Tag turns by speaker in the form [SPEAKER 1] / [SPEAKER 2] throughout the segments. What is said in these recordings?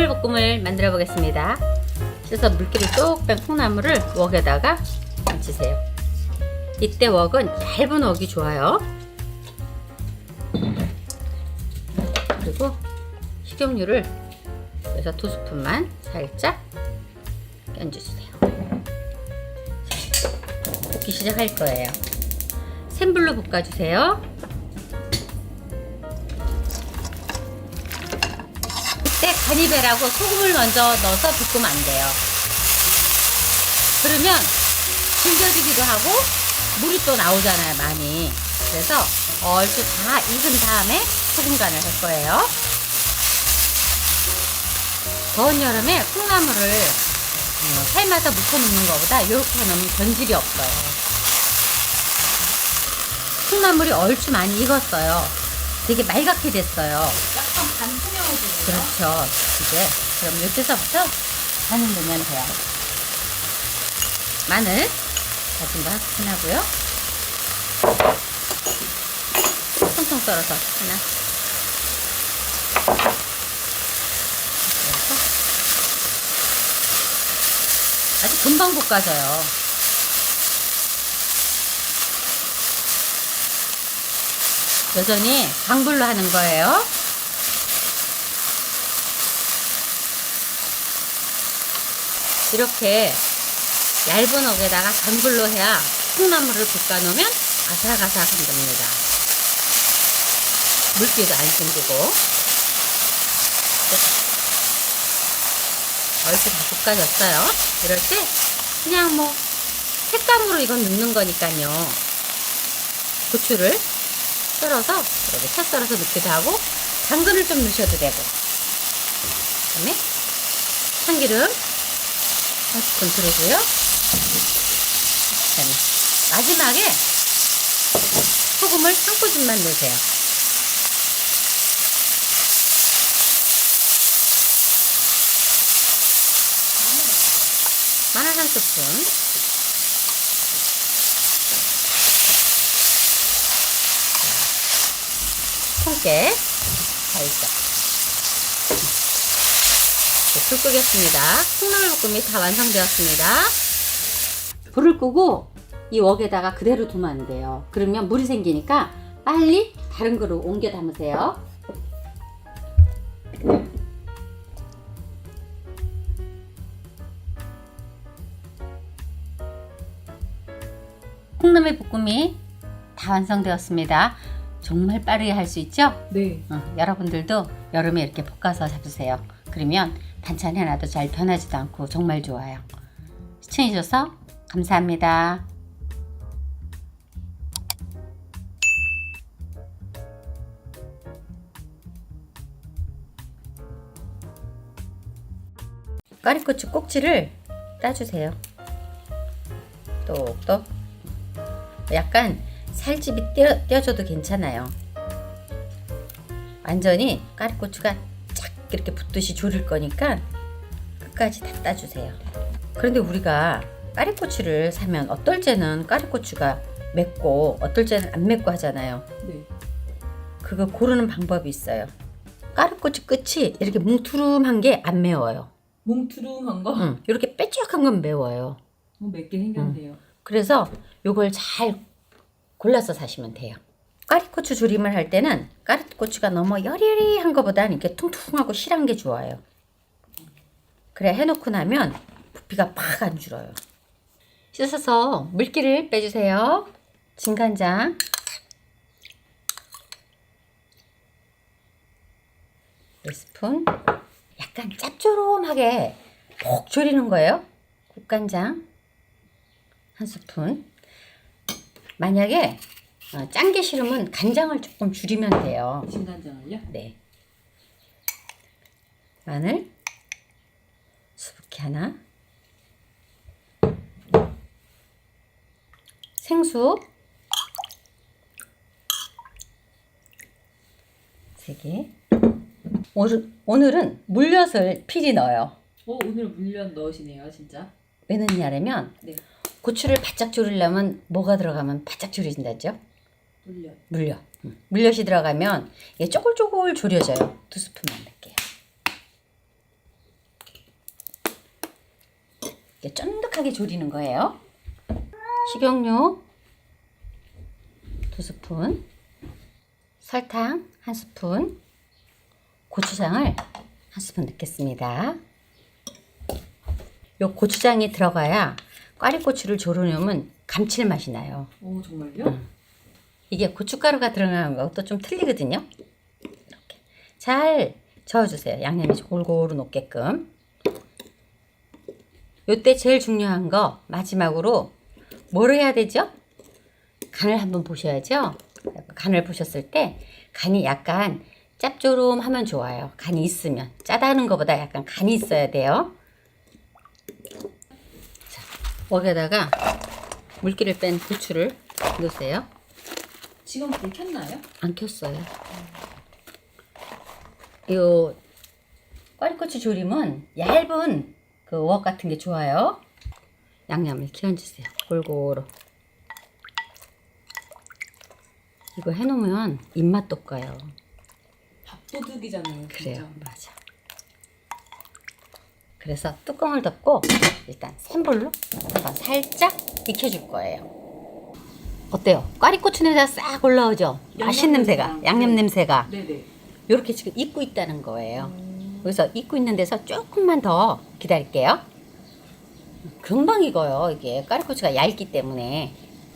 [SPEAKER 1] 콩나물볶음을 만들어 보겠습니다. 씻어 물기를 쏙 뺀 콩나물을 웍에다가 얹으세요. 이때 웍은 얇은 웍이 좋아요. 그리고 식용유를 그래서 두 스푼만 살짝 껴주세요. 볶기 시작할 거예요. 센 불로 볶아주세요. 간이배라고 소금을 먼저 넣어서 볶으면 안 돼요. 그러면 질겨지기도 하고 물이 또 나오잖아요, 많이. 그래서 얼추 다 익은 다음에 소금 간을 할 거예요. 더운 여름에 콩나물을 어, 삶아서 묵혀 놓는 것보다 이렇게 해놓으면 변질이 없어요. 콩나물이 얼추 많이 익었어요. 되게 말갛게 됐어요.
[SPEAKER 2] 약간 반투명해지네요.
[SPEAKER 1] 그렇죠. 이제 그럼 이때서부터 간을 넣으면 돼요. 마늘 다진 거 하고요. 통통 썰어서 하나. 아주 금방 볶아져요. 여전히 강불로 하는 거예요. 이렇게 얇은 옥에다가 강불로 해야 콩나물을 볶아놓으면 아삭아삭한 겁니다. 물기도 안 생기고 얼추 다 볶아졌어요. 이럴 때 그냥 뭐 색감으로 이건 넣는 거니까요. 고추를 썰어서 이렇게 채 썰어서 넣기도 하고 당근을 좀 넣으셔도 되고 그다음에 참기름 한 스푼 들어고요. 그다음에 마지막에 소금을 한 꼬집만 넣으세요. 마늘 한 스푼. 통깨 살짝. 네, 불 끄겠습니다. 콩나물 볶음이 다 완성되었습니다. 불을 끄고 이 웍에다가 그대로 두면 안 돼요. 그러면 물이 생기니까 빨리 다른 거로 옮겨 담으세요. 콩나물 볶음이 다 완성되었습니다. 정말 빠르게 할 수 있죠?
[SPEAKER 2] 네.
[SPEAKER 1] 어, 여러분들도 여름에 이렇게 볶아서 잡으세요. 그러면 반찬 하나도 잘 변하지도 않고 정말 좋아요. 시청해주셔서 감사합니다. 까리고추 꼭지를 따주세요. 똑똑. 약간 살집이 떼어, 떼어줘도 괜찮아요. 완전히 까리고추가 쫙 이렇게 붙듯이 졸일 거니까 끝까지 다 따주세요. 그런데 우리가 까리고추를 사면 어떨 때는 까리고추가 맵고 어떨 때는 안 맵고 하잖아요.
[SPEAKER 2] 네.
[SPEAKER 1] 그거 고르는 방법이 있어요. 까리고추 끝이 이렇게 뭉투름한 게 안 매워요.
[SPEAKER 2] 뭉투rum한 거?
[SPEAKER 1] 응, 이렇게 빼쭉한 건 매워요.
[SPEAKER 2] 뭐몇개 생겼네요.
[SPEAKER 1] 그래서 요걸 잘 골라서 사시면 돼요. 까리고추 조림을 할 때는 까리고추가 너무 여리여리한 것보다는 이렇게 퉁퉁하고 실한 게 좋아요. 그래 해놓고 나면 부피가 팍 안 줄어요. 씻어서 물기를 빼주세요. 진간장. 몇 스푼. 약간 짭조름하게 푹 졸이는 거예요. 국간장. 한 스푼. 만약에 어, 짠게 싫으면 간장을 조금 줄이면 돼요.
[SPEAKER 2] 진간장을요?
[SPEAKER 1] 네. 마늘 수북히 하나. 생수 세 개. 오늘, 오늘은 물엿을 필히 넣어요.
[SPEAKER 2] 어, 오늘 물엿 넣으시네요, 진짜.
[SPEAKER 1] 왜 넣냐면
[SPEAKER 2] 네.
[SPEAKER 1] 고추를 바짝 졸이려면 뭐가 들어가면 바짝 졸여진다죠?
[SPEAKER 2] 물엿.
[SPEAKER 1] 물엿. 음. 물엿이 들어가면 이게 쪼글쪼글 졸여져요. 두 스푼만 넣을게요. 이렇게 쫀득하게 졸이는 거예요. 식용유 두 스푼, 설탕 한 스푼, 고추장을 한 스푼 넣겠습니다. 요 고추장이 들어가야 꽈리고추를 조르려면 감칠맛이 나요.
[SPEAKER 2] 오 정말요?
[SPEAKER 1] 이게 고춧가루가 들어가는 것도 좀 틀리거든요. 이렇게 잘 저어주세요. 양념이 골고루 녹게끔. 요때 제일 중요한 거 마지막으로 뭘 해야 되죠? 간을 한번 보셔야죠. 간을 보셨을 때 간이 약간 짭조름하면 좋아요. 간이 있으면 짜다는 것보다 약간 간이 있어야 돼요. 자, 웍에다가 물기를 뺀 고추를 넣으세요.
[SPEAKER 2] 지금 불 켰나요?
[SPEAKER 1] 안 켰어요. 요 꽈리고추 조림은 얇은 그 웍 같은 게 좋아요. 양념을 기얹으세요. 골고루. 이거 해놓으면 입맛 돋가요.
[SPEAKER 2] 밥도둑이잖아요.
[SPEAKER 1] 그래요,
[SPEAKER 2] 진짜.
[SPEAKER 1] 맞아. 그래서 뚜껑을 덮고 일단 센 불로 한번 살짝 익혀줄 거예요. 어때요? 꽈리고추 냄새가 싹 올라오죠? 맛있는
[SPEAKER 2] 냄새가.
[SPEAKER 1] 양념
[SPEAKER 2] 네.
[SPEAKER 1] 냄새가.
[SPEAKER 2] 네네.
[SPEAKER 1] 이렇게 지금 익고 있다는 거예요. 그래서 익고 있는 데서 조금만 더 기다릴게요. 금방 익어요. 이게 까리고추가 얇기 때문에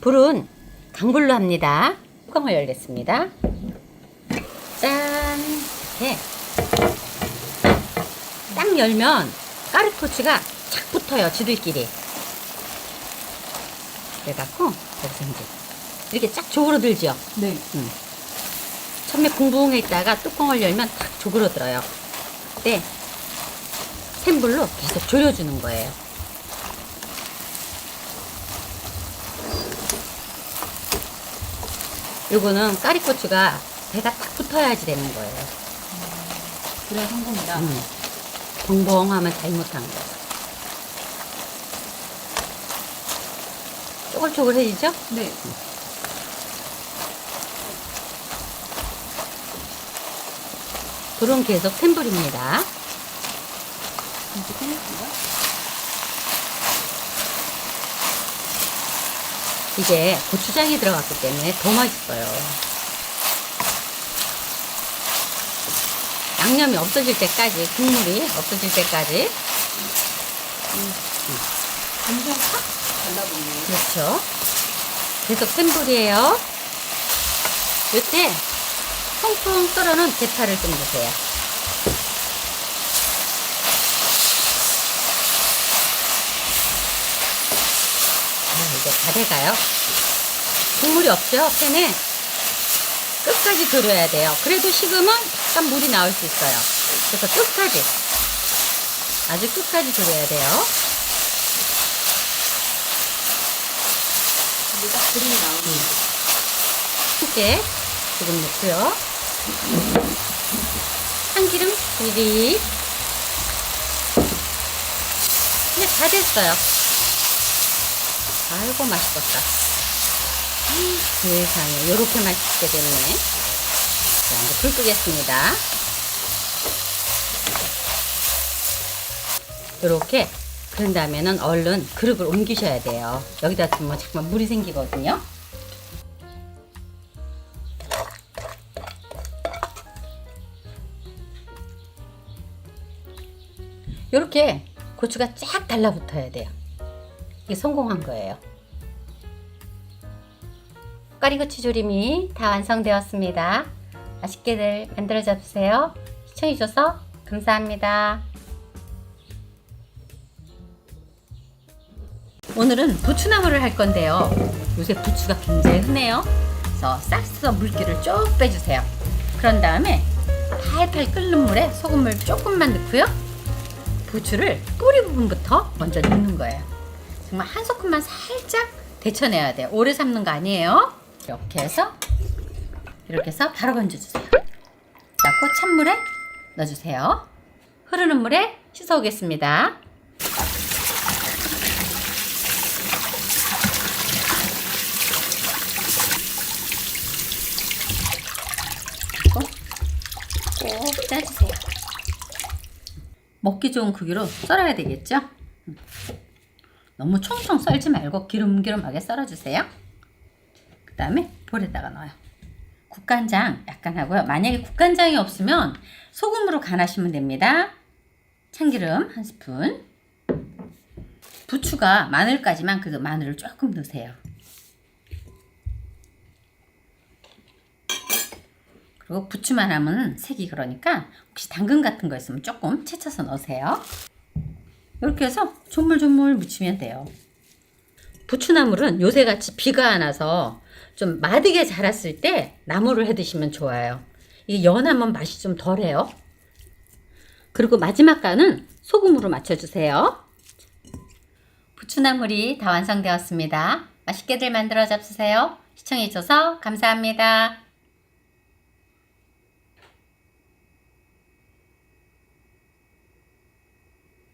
[SPEAKER 1] 불은 강불로 합니다. 뚜껑을 열겠습니다. 짠 이렇게 딱 열면 까리고추가 착 붙어요. 지들끼리. 그래갖고 여기서 이제 이렇게 쫙 조그러들죠.
[SPEAKER 2] 네.
[SPEAKER 1] 처음에 붕붕해 있다가 뚜껑을 열면 탁 조그러들어요. 그때 센 불로 계속 졸여주는 거예요. 요거는 까리고추가 배가 딱 붙어야지 되는 거예요.
[SPEAKER 2] 그래야 성공이다.
[SPEAKER 1] 음. 봉봉하면 잘못한 거. 쪼글쪼글해지죠?
[SPEAKER 2] 네.
[SPEAKER 1] 불은 계속 센 불입니다.
[SPEAKER 2] 이제 끝났습니다.
[SPEAKER 1] 이게 고추장이 들어갔기 때문에 더 맛있어요. 양념이 없어질 때까지, 국물이 없어질 때까지.
[SPEAKER 2] 엄청 팍 발라보네요.
[SPEAKER 1] 그렇죠. 계속 센 불이에요. 이때 통통 썰어놓은 대파를 좀 넣으세요. 자, 이제 다 돼가요. 국물이 없죠? 팬에 끝까지 졸여야 돼요. 그래도 식으면 약간 물이 나올 수 있어요. 그래서 끝까지 아주 끝까지 졸여야 돼요.
[SPEAKER 2] 근데 딱 그림이 나오네요.
[SPEAKER 1] 함께 조금 넣고요. 참기름 미리. 이제 다 됐어요. 아이고 맛있겠다. 음, 세상에 요렇게 맛있게 됐네. 자 이제 불 끄겠습니다. 요렇게 그런 다음에는 얼른 그릇을 옮기셔야 돼요. 여기다 두면 잠깐 물이 생기거든요. 이렇게 고추가 쫙 달라붙어야 돼요. 이게 성공한 거예요. 까리고추 조림이 다 완성되었습니다. 맛있게들 만들어 잡으세요. 시청해주셔서 감사합니다. 오늘은 부추나물을 할 건데요. 요새 부추가 굉장히 흔해요. 그래서 싹서 물기를 쭉 빼주세요. 그런 다음에 팔팔 끓는 물에 소금물 조금만 넣고요. 부추를 뿌리 부분부터 먼저 넣는 거예요. 정말 한 소금만 살짝 데쳐내야 돼요. 오래 삶는 거 아니에요. 이렇게 해서 이렇게 해서 바로 건져주세요. 자, 꼭 찬물에 넣어주세요. 흐르는 물에 씻어오겠습니다. 꼭, 꼭 짜주세요. 먹기 좋은 크기로 썰어야 되겠죠? 너무 총총 썰지 말고 기름기름하게 썰어주세요. 그 다음에 볼에다가 넣어요. 국간장 약간 하고요. 만약에 국간장이 없으면 소금으로 간하시면 됩니다. 참기름 한 스푼. 부추가 마늘까지만 그 마늘을 조금 넣으세요. 그리고 부추만 하면 색이 그러니까 혹시 당근 같은 거 있으면 조금 채쳐서 넣으세요. 이렇게 해서 조물조물 무치면 돼요. 부추나물은 요새같이 비가 안 와서 좀 마르게 자랐을 때 나물을 해 드시면 좋아요. 이게 연하면 맛이 좀 덜해요. 그리고 마지막 간은 소금으로 맞춰주세요. 부추나물이 다 완성되었습니다. 맛있게들 만들어 잡수세요. 시청해주셔서 감사합니다.